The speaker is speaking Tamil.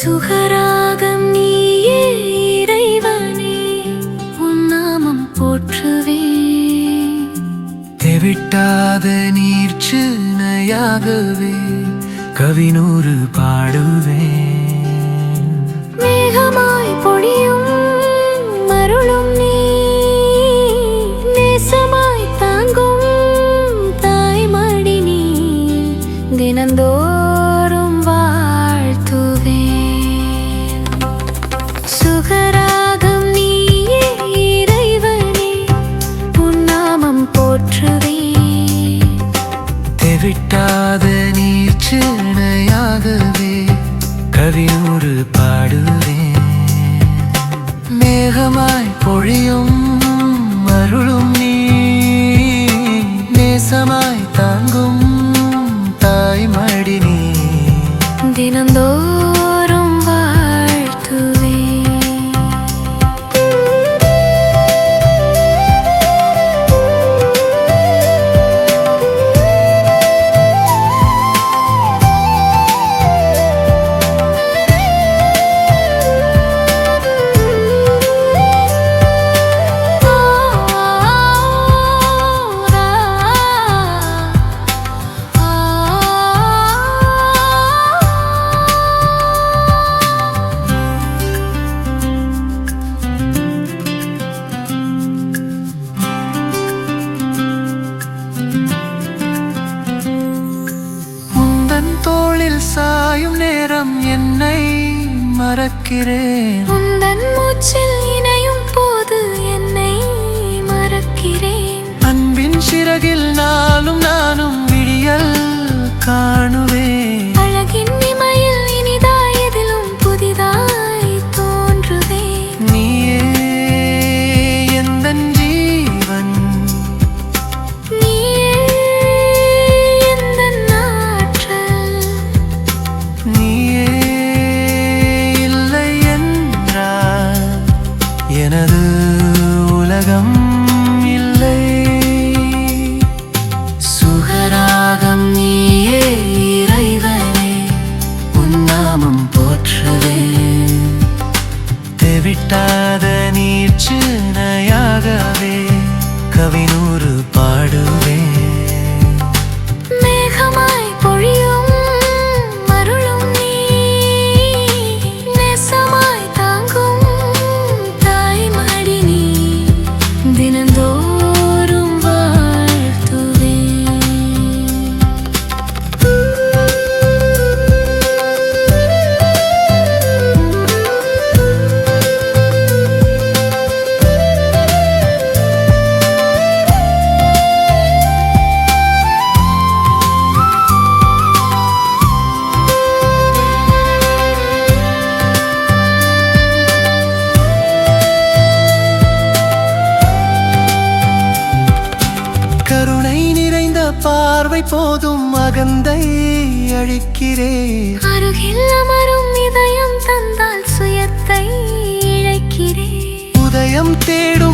சுகராகம் நீயே இறைவனே உன் நாமம் போற்றுவே. தெவிட்டாத நீர்ச்சினையாகவே கவினூறு பாடுவே. மேகமாய் பொழியும் மருளும் நீ நேசமாய் தாங்கும் தாய் மடி நீ. தினந்தோ நீர்ச்சினையாகவே கவினூறு பாடுவேன் மேகமாய் பொழியும் மருளும் நீ. மறக்கிறேன். உந்தன் மூச்சில் இணையும் போது என்னை மறக்கிறேன். அன்பின் சிறகில் நாளும் பார்வை போதும் அகந்தை அழிக்கிறேன். அருகில் அமரும் இதயம் தந்தால் சுயத்தை இழைக்கிறேன். உதயம் தேடும்